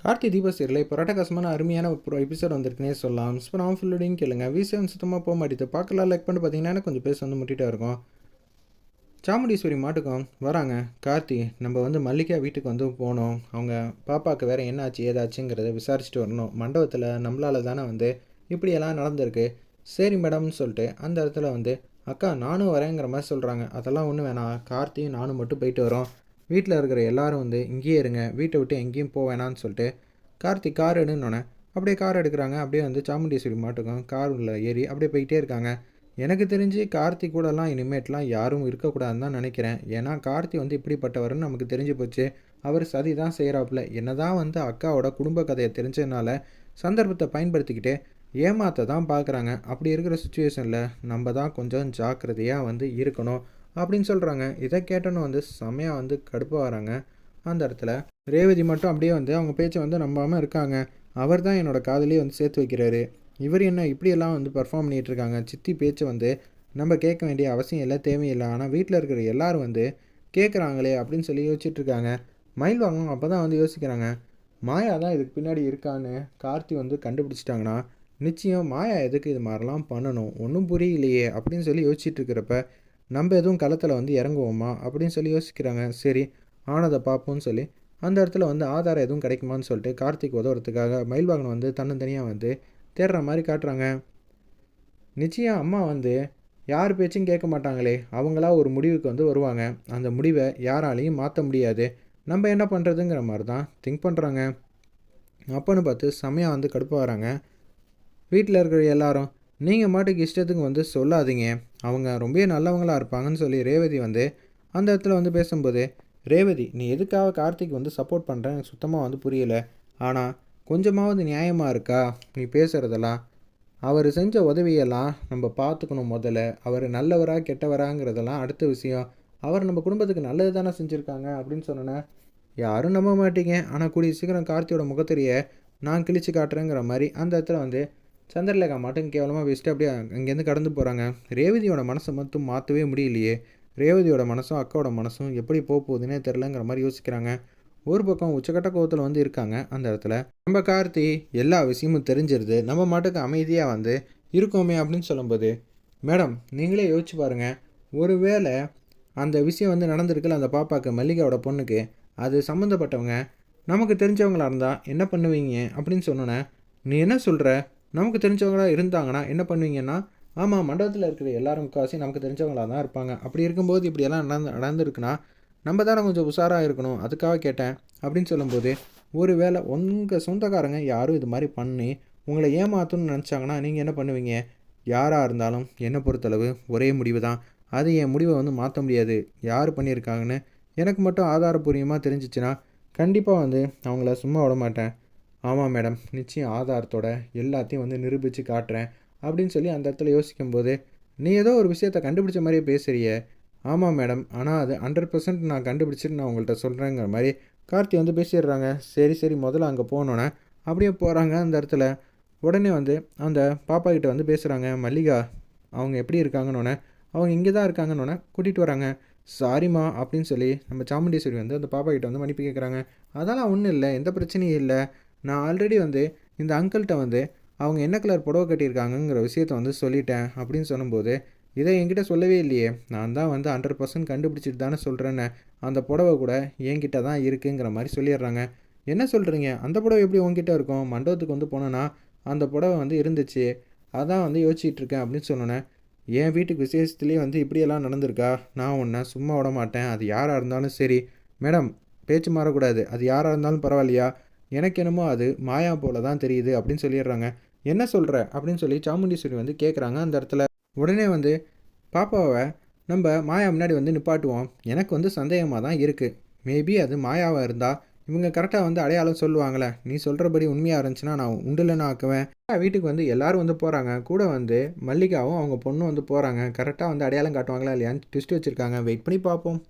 கார்த்தி தீப சீரில் இப்போ ரட்டகாசமான அருமையான ஒரு எபிசோட் வந்திருக்குனே சொல்லலாம். இப்போ நான் ஃபுல்லோடையும் கேளுங்க. வி சுத்தமாக போக மாட்டேது. பார்க்கலாம் லைக் பண்ணி பார்த்தீங்கன்னா கொஞ்சம் பேச வந்து முட்டிகிட்டே இருக்கும். சாமுண்டீஸ்வரி மாட்டுக்கும் வராங்க. கார்த்தி நம்ம வந்து மல்லிகா வீட்டுக்கு வந்து போகணும் அவங்க பாப்பாவுக்கு வேறு என்ன ஆச்சு ஏதாச்சுங்கிறத விசாரிச்சுட்டு வரணும். மண்டபத்தில் நம்மளால தானே வந்து இப்படியெல்லாம் நடந்திருக்கு. சரி மேடம்னு சொல்லிட்டு அந்த இடத்துல வந்து அக்கா நானும் வரேங்கிற மாதிரி சொல்கிறாங்க அதெல்லாம் ஒன்றும் வேணாம். கார்த்தியும் நானும் மட்டும் போயிட்டு வரோம். வீட்டில் இருக்கிற எல்லாரும் வந்து இங்கேயே இருங்க வீட்டை விட்டு எங்கேயும் போக வேணான்னு சொல்லிட்டு கார்த்திக் கார் எடுன்னொன்னே அப்படியே கார் எடுக்கிறாங்க. அப்படியே வந்து சாமுண்டீஸ்வரி மாட்டுக்கும் கார் உள்ள ஏறி அப்படியே போயிட்டே இருக்காங்க. எனக்கு தெரிஞ்சு கார்த்தி கூடலாம் இனிமேட்லாம் யாரும் இருக்கக்கூடாதுன்னு தான் நினைக்கிறேன். ஏன்னா கார்த்தி வந்து இப்படிப்பட்டவர்னு நமக்கு தெரிஞ்சு போச்சு. அவர் சதி தான் செய்கிறாப்புல என்ன தான் வந்து அக்காவோட குடும்ப கதையை தெரிஞ்சதுனால சந்தர்ப்பத்தை பயன்படுத்திக்கிட்டு ஏமாத்த தான் பார்க்குறாங்க அப்படி இருக்கிற சுச்சுவேஷனில் நம்ம தான் கொஞ்சம் ஜாக்கிரதையாக வந்து இருக்கணும். அப்படின்னு சொல்கிறாங்க இதை கேட்டோன்னு வந்து செமையாக வந்து கடுப்பாக வராங்க. அந்த இடத்துல ரேவதி மட்டும் அப்படியே வந்து அவங்க பேச்சை வந்து நம்பாமல் இருக்காங்க. அவர் தான் என்னோடய காதலியே வந்து சேர்த்து வைக்கிறாரு. இவர் என்ன இப்படியெல்லாம் வந்து பர்ஃபார்ம் பண்ணிகிட்டு இருக்காங்க? சித்தி பேச்சை வந்து நம்ம கேட்க வேண்டிய அவசியம் இல்லை தேவையில்லை. ஆனால் வீட்டில் இருக்கிற எல்லாரும் வந்து கேட்குறாங்களே அப்படின்னு சொல்லி யோசிச்சுட்டு இருக்காங்க. மயில் வாங்கணும். அப்போ தான் வந்து யோசிக்கிறாங்க. மாயா தான் இதுக்கு பின்னாடி இருக்கான்னு கார்த்தி வந்து கண்டுபிடிச்சிட்டாங்கன்னா நிச்சயம் மாயா எதுக்கு இது மாதிரிலாம் பண்ணணும்? ஒன்றும் புரியலையே அப்படின்னு சொல்லி யோசிச்சுட்டு இருக்கிறப்ப நம்ம எதுவும் களத்தில் வந்து இறங்குவோமா? அப்படின்னு சொல்லி யோசிக்கிறாங்க. சரி ஆனதை பார்ப்போம்னு சொல்லி. அந்த இடத்துல வந்து ஆதாரம் எதுவும் கிடைக்குமான்னு சொல்லிட்டு கார்த்திக் உதவுறதுக்காக மயில்வாகனம் வந்து தன்னந்தனியாக வந்து தேடுற மாதிரி காட்டுறாங்க. நிச்சயம் அம்மா வந்து யார் பேச்சும் கேட்க மாட்டாங்களே. அவங்களா ஒரு முடிவுக்கு வந்து வருவாங்க. அந்த முடிவை யாராலையும் மாற்ற முடியாது. நம்ம என்ன பண்ணுறதுங்கிற மாதிரி தான் திங்க் பண்ணுறாங்க அப்போன்னு பார்த்து செமையாக வந்து கடுப்பாக வராங்க. வீட்டில் இருக்கிற எல்லாரும் நீங்கள் மாட்டுக்கு இஷ்டத்துக்கு வந்து சொல்லாதீங்க. அவங்க ரொம்ப நல்லவங்களாக இருப்பாங்கன்னு சொல்லி ரேவதி வந்து அந்த இடத்துல வந்து பேசும்போது ரேவதி நீ எதுக்காக கார்த்திக் வந்து சப்போர்ட் பண்ணுறேன் எனக்கு சுத்தமாக வந்து புரியலை. ஆனால் கொஞ்சமாவது நியாயமாக இருக்கா? நீ பேசுகிறதெல்லாம் அவர் செஞ்ச உதவியெல்லாம் நம்ம பார்த்துக்கணும் முதல்ல. அவர் நல்லவரா கெட்டவராங்கிறதெல்லாம் அடுத்த விஷயம். அவர் நம்ம குடும்பத்துக்கு நல்லது தானே செஞ்சுருக்காங்க அப்படின்னு சொன்னேன் யாரும் நம்ப மாட்டீங்க. ஆனால் கூடிய சீக்கிரம் கார்த்தியோட முகத்திரியை நான் கிழிச்சு காட்டுறேங்கிற மாதிரி அந்த இடத்துல வந்து சந்திரலேகா மட்டும் கேவலமாக வச்சுட்டு அப்படியே அங்கேருந்து கடந்து போகிறாங்க ரேவதியோட மனசை மட்டும் மாற்றவே முடியலையே. ரேவதியோட மனசும் அக்காவோட மனசும் எப்படி போக போகுதுன்னே தெரிலங்கிற மாதிரி யோசிக்கிறாங்க. ஒரு பக்கம் உச்சக்கட்ட கோவத்தில் வந்து இருக்காங்க அந்த இடத்துல. நம்ம கார்த்தி எல்லா விஷயமும் தெரிஞ்சிருது. நம்ம மாட்டுக்கு அமைதியாக வந்து இருக்கோமே அப்படின்னு சொல்லும்போது மேடம் நீங்களே யோசிச்சு பாருங்கள் ஒருவேளை அந்த விஷயம் வந்து நடந்திருக்குல்ல அந்த பாப்பாவுக்கு மல்லிகாவோட பொண்ணுக்கு. அது சம்மந்தப்பட்டவங்க நமக்கு தெரிஞ்சவங்களாக இருந்தால் என்ன பண்ணுவீங்க? அப்படின்னு சொன்னோன்னே நீ என்ன சொல்கிற நமக்கு தெரிஞ்சவங்களாக இருந்தாங்கன்னா என்ன பண்ணுவீங்கன்னா ஆமாம் மண்டபத்தில் இருக்கிற எல்லாரும் முக்காசி நமக்கு தெரிஞ்சவங்களாக தான் இருப்பாங்க. அப்படி இருக்கும்போது இப்படியெல்லாம் நடந்து நடந்துருக்குன்னா நம்ம தானே கொஞ்சம் உஷாராக இருக்கணும். அதுக்காக கேட்டேன். அப்படின்னு சொல்லும்போது ஒரு வேளை உங்கள் சொந்தக்காரங்க யாரும் இது மாதிரி பண்ணி உங்களை ஏமாற்றணும்னு நினச்சாங்கன்னா நீங்கள் என்ன பண்ணுவீங்க? யாராக இருந்தாலும் என்னை பொறுத்தளவு ஒரே முடிவு தான். அது என் முடிவை வந்து மாற்ற முடியாது. யார் பண்ணியிருக்காங்கன்னு எனக்கு மட்டும் ஆதாரபூர்வமாக தெரிஞ்சிச்சுன்னா கண்டிப்பாக வந்து அவங்கள சும்மா விட மாட்டேன். ஆமாம் மேடம் நிச்சயம் ஆதாரத்தோட எல்லாத்தையும் வந்து நிரூபித்து காட்டுறேன் அப்படின்னு சொல்லி அந்த இடத்துல யோசிக்கும்போது நீ ஏதோ ஒரு விஷயத்தை கண்டுபிடிச்ச மாதிரியே பேசுகிறிய ஆமாம் மேடம் ஆனால் அது ஹண்ட்ரட் பர்சன்ட் நான் கண்டுபிடிச்சிட்டு நான் உங்கள்கிட்ட சொல்கிறேங்கிற மாதிரி கார்த்தி வந்து பேசிடுறாங்க. சரி சரி முதல்ல அங்கே போனோன்னே அப்படியே போகிறாங்க அந்த இடத்துல. உடனே வந்து அந்த பாப்பா கிட்ட வந்து பேசுகிறாங்க மல்லிகா அவங்க எப்படி இருக்காங்கன்னொன்னே அவங்க இங்கே தான் இருக்காங்கன்னொன்னே கூட்டிகிட்டு வராங்க. சாரிம்மா அப்படின்னு சொல்லி நம்ம சாமுண்டீஸ்வரி வந்து அந்த பாப்பா கிட்ட வந்து மன்னிப்பு கேட்குறாங்க அதெல்லாம் ஒன்றும் இல்லை எந்த பிரச்சனையும் இல்லை. நான் ஆல்ரெடி வந்து இந்த அங்கிள்கிட்ட வந்து அவங்க என்ன கலர் புடவை கட்டியிருக்காங்கங்கிற விஷயத்த வந்து சொல்லிட்டேன் அப்படின்னு சொல்லும்போது இதை என்கிட்ட சொல்லவே இல்லையே. நான் தான் வந்து ஹண்ட்ரட் பர்சன்ட் கண்டுபிடிச்சிட்டு தானே சொல்கிறேன்னு அந்த புடவை கூட என்கிட்ட தான் இருக்குங்கிற மாதிரி சொல்லிடுறாங்க. என்ன சொல்கிறீங்க அந்த புடவை எப்படி உங்ககிட்ட இருக்கும்? மண்டபத்துக்கு வந்து போனோன்னா அந்த புடவை வந்து இருந்துச்சு. அதான் வந்து யோசிச்சுட்டு இருக்கேன் அப்படின்னு சொன்னோன்னே என் வீட்டுக்கு விசேஷத்துலேயே வந்து இப்படியெல்லாம் நடந்திருக்கா? நான் ஒன்றை சும்மா விட மாட்டேன். அது யாராக இருந்தாலும் சரி. மேடம் பேச்சு மாறக்கூடாது. அது யாராக இருந்தாலும் பரவாயில்லையா? எனக்கு என்னமோ அது மாயா போல தான் தெரியுது அப்படின்னு சொல்லிடுறாங்க. என்ன சொல்கிற அப்படின்னு சொல்லி சாமுண்டீஸ்வரி வந்து கேட்குறாங்க அந்த இடத்துல உடனே வந்து பாப்பாவை நம்ம மாயா முன்னாடி வந்து நிப்பாட்டுவோம். எனக்கு வந்து சந்தேகமாக தான் இருக்குது மேபி அது மாயாவாக இருந்தால் இவங்க கரெக்டாக வந்து அடையாளம் சொல்லுவாங்களே. நீ சொல்கிறபடி உண்மையாக இருந்துச்சுன்னா நான் உண்டுலன்னு ஆக்குவேன். வீட்டுக்கு வந்து எல்லோரும் வந்து போகிறாங்க கூட வந்து மல்லிகாவும் அவங்க பொண்ணும் வந்து போகிறாங்க கரெக்டாக வந்து அடையாளம் காட்டுவாங்களா இல்லையான்னு ட்விஸ்ட் வச்சுருக்காங்க. வெயிட் பண்ணி பார்ப்போம்